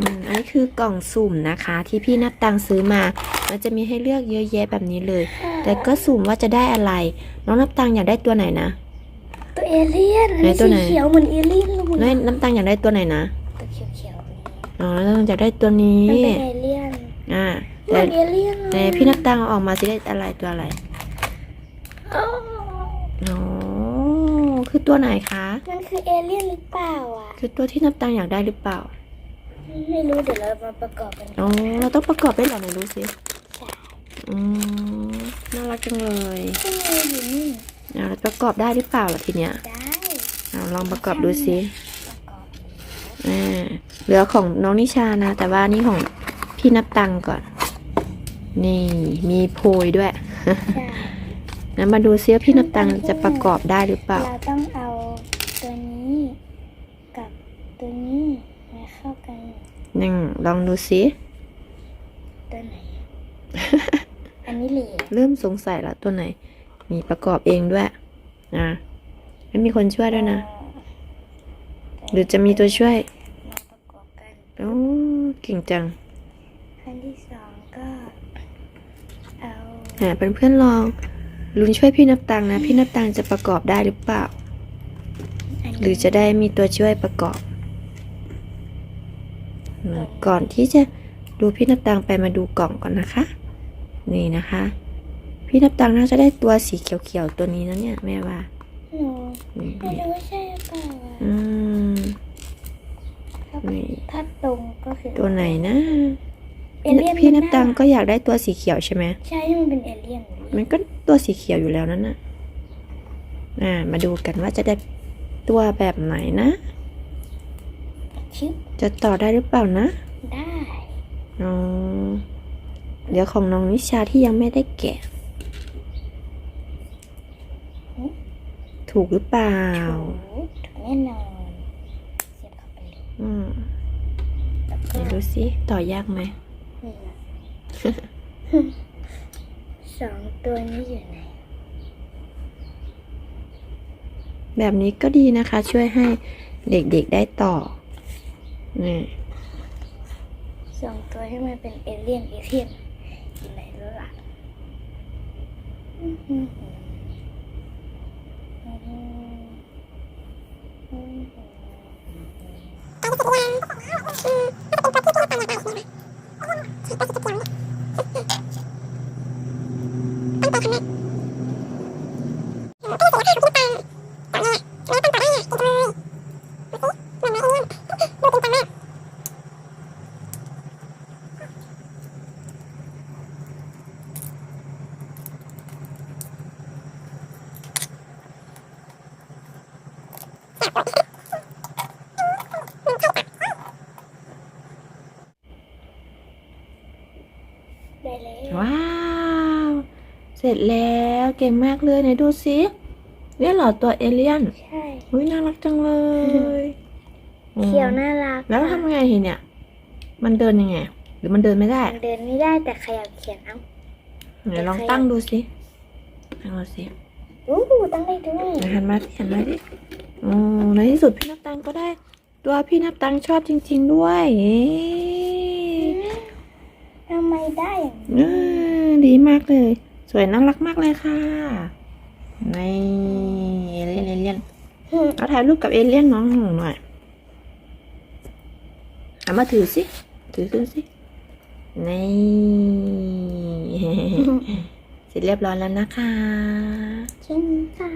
อืมอันนี้คือกล่องสุ่มนะคะ ที่พี่นับตังซื้อมา มันจะมีให้เลือกเยอะแยะแบบนี้เลย แต่ก็สุ่มว่าจะได้อะไร น้องนับตังอยากได้ตัวไหนนะ ตัวเอเลี่ยนอันไหนนี้ตัวสีไหนเขียวเหมือนเอเลี่ยนเลยน้อยน้ำตังอยากได้ตัวไหนนะ ตัวเขียวเขียวๆนี้อ๋อน้ำตังอยากได้ตัวนี้ มันเป็นเอเลี่ยนอ่าเหมืแต่อนเอเลี่ยนแต่พี่นับตังเอาออกมาสิได้อะไรตัวอะไรอ๋ออ๋อ คือตัวไหนคะ มันคือเอเลี่ยนหรือเปล่าอะ คือตัวที่นับตังอยากได้หรือเปล่า ไม่รู้เดี๋ยวเรามาประกอบกันอ๋อเราต้องประกอบได้เหรอไหนดูสิใช่อืมน่ารักจังเลยที่มืออยู่นี่อ่าเราประกอบได้หรือเปล่าล่ะทีเนี้ยได้อ่าลองประกอบดูสิประกอบอ่าเหลือของน้องนิชานะ แต่ว่านี่ของพี่นับตังก่อน นี่มีโพยด้วยใช่งั้นมาดูซิว่าพี่นับตังจะประกอบได้หรือเปล่า เราต้องเอาตัวนี้กับตัวนี้มาเข้ากัน หนึ่งลองดูซิตัวไหน อันนี้เหลวเริ่มสงสัยแล้วตัวไหน มีประกอบเองด้วยอ่าไม่มีคนช่วยด้วยนะ หรือจะมีตัวช่วยมาประกอบกันโอ้เก่งจังขั้นที่สองก็เอาอ่าเป็นเพื่อนๆลองลุนช่วยพี่นับตังนะ พี่นับตังจะประกอบได้หรือเปล่า อันนี้หรือจะได้มีตัวช่วยประกอบนะ ก่อนที่จะดูพี่นับตังไปมาดูกล่องก่อนนะคะ นี่นะคะ พี่นับตังน่าจะได้ตัวสีเขียวๆตัวนี้นะเนี่ยแม่ว่าหนูนี่ไม่รู้ว่าใช่หรือเปล่าอะอืมถ้านี่ถ้าตรงก็คือตัวไหนนะเอเลี่ยนพี่นับตังมัก็อยากได้ตัวสีเขียวใช่ไหมใช่มันเป็นเอเลี่ยนมันก็ตัวสีเขียวอยู่แล้วนั่นน่ะอ่ามาดูกันว่าจะได้ตัวแบบไหนนะ ชิปจะต่อได้หรือเปล่านะ ได้อ๋อเดี๋ยวของน้องนิชาที่ยังไม่ได้แกะ ถูกหรือเปล่า ถูกถูกแน่นอนเสียบเข้าไปเลยอืมแล้วไหนก็ดูสิต่อยากไหมนี่นะสองตัวนี้อยู่ไหน แบบนี้ก็ดีนะคะ ช่วยให้เด็กๆได้ต่อ นี่ สองตัวที่มันเป็นเอเลี่ยนเอเลี่ยนอยู่ไหนแล้วล่ะอืมอืมอืมอืม ได้เลยว้าว เสร็จแล้วเก่งมากเลยไหนดูสิเนี่ยเหรอตัวเอเลี่ยนใช่อุ้ยน่ารักจังเลยเขียวน่ารักแล้วทำไงทีเนี่ย มันเดินยังไง หรือมันเดินไม่ได้ มันเดินไม่ได้แต่ขยับเขียนเอาไหนลองตั้งดูสิตั้งดูสิอู้ตั้งได้ด้วยไหนหันมาสิหันมาดิโอ้ในที่สุดพี่นับตังก็ได้ ตัวพี่นับตังชอบจริง ๆด้วยเอ๊ะทำ ได้เออดีมากเลย สวยน่ารักมากเลยค่ะนี่เอเลี่ยนเอเลี่ยนเอาถ่ายรูปกับเอเลี่ยนน้องหน่อยเอามาถือสิถือขึ้นสินี่เสร็จเรียบร้อยแล้วนะคะจริงค่ะ